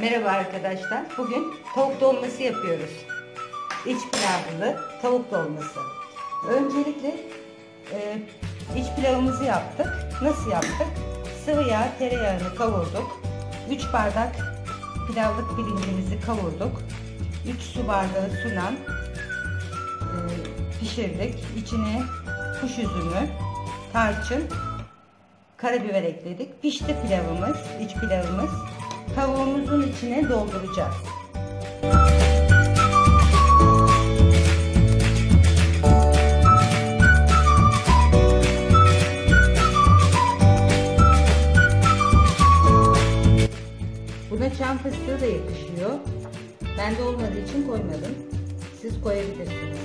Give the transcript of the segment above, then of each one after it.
Merhaba arkadaşlar. Bugün tavuk dolması yapıyoruz. İç pilavlı tavuk dolması. Öncelikle e, iç pilavımızı yaptık. Nasıl yaptık? Sıvı yağ, tereyağını kavurduk. 3 bardak pilavlık pirincimizi kavurduk. 3 su bardağı suyla e, pişirdik. İçine kuş üzümü, tarçın, karabiber ekledik. Pişti pilavımız, iç pilavımız. Tavuğumuzun içine dolduracağız. Buna çam fıstığı da yakışıyor. Bende olmadığı için koymadım. Siz koyabilirsiniz.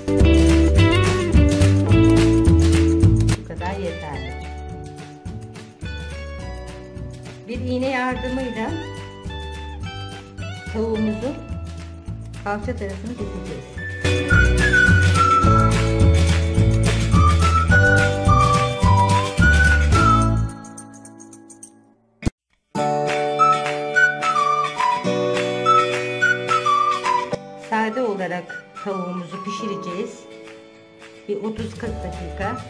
Bu kadar yeterli. Bir iğne yardımıyla tavuğumuzun kalça tarafını keseceğiz. Sade olarak tavuğumuzu pişireceğiz. Bir 30-40 dakika.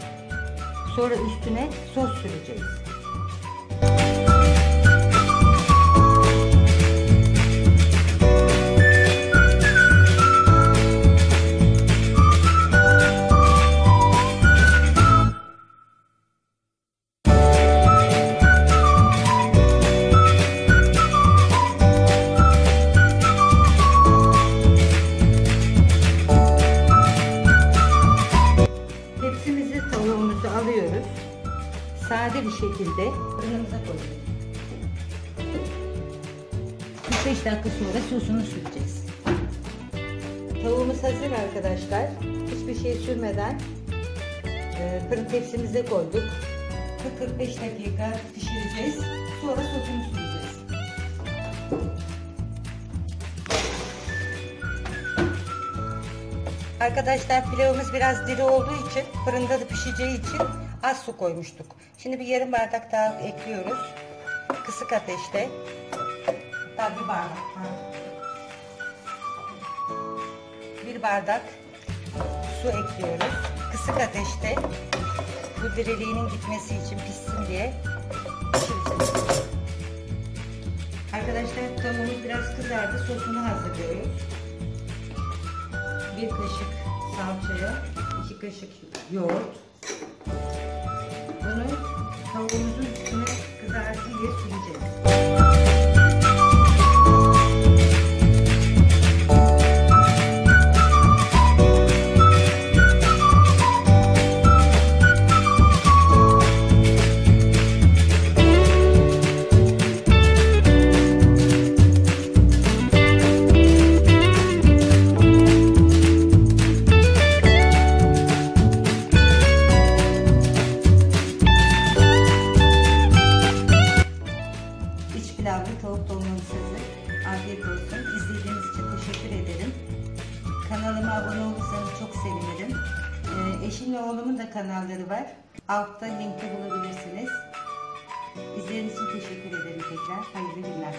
Sonra üstüne sos süreceğiz. Tepsimizi tavuğumuzu alıyoruz. Sade bir şekilde fırınımıza koyuyoruz. 45 dakika sonra sosunu süreceğiz. Tavuğumuz hazır arkadaşlar. Hiçbir şey sürmeden e, fırın tepsimize koyduk. 40-45 dakika pişireceğiz. Sonra sosunu süreceğiz. Arkadaşlar pilavımız biraz diri olduğu için fırında da pişeceği için az su koymuştuk. Şimdi bir yarım bardak daha ekliyoruz. Kısık ateşte. Hatta bir bardak. Bir bardak su ekliyoruz. Kısık ateşte bu diriliğinin gitmesi için pişsin diye. Arkadaşlar tavuğumuz biraz kızardı. Sosunu hazırlıyoruz bir kaşık salçaya, iki kaşık yoğurt. Bunu tavuğumuzun Olsun. İzlediğiniz için teşekkür ederim. Kanalıma abone olursanız çok sevinirim. Ee, eşimle oğlumun da kanalları var. Altta linkte bulabilirsiniz. İzlediğiniz için teşekkür ederim tekrar. Hayırlı günler.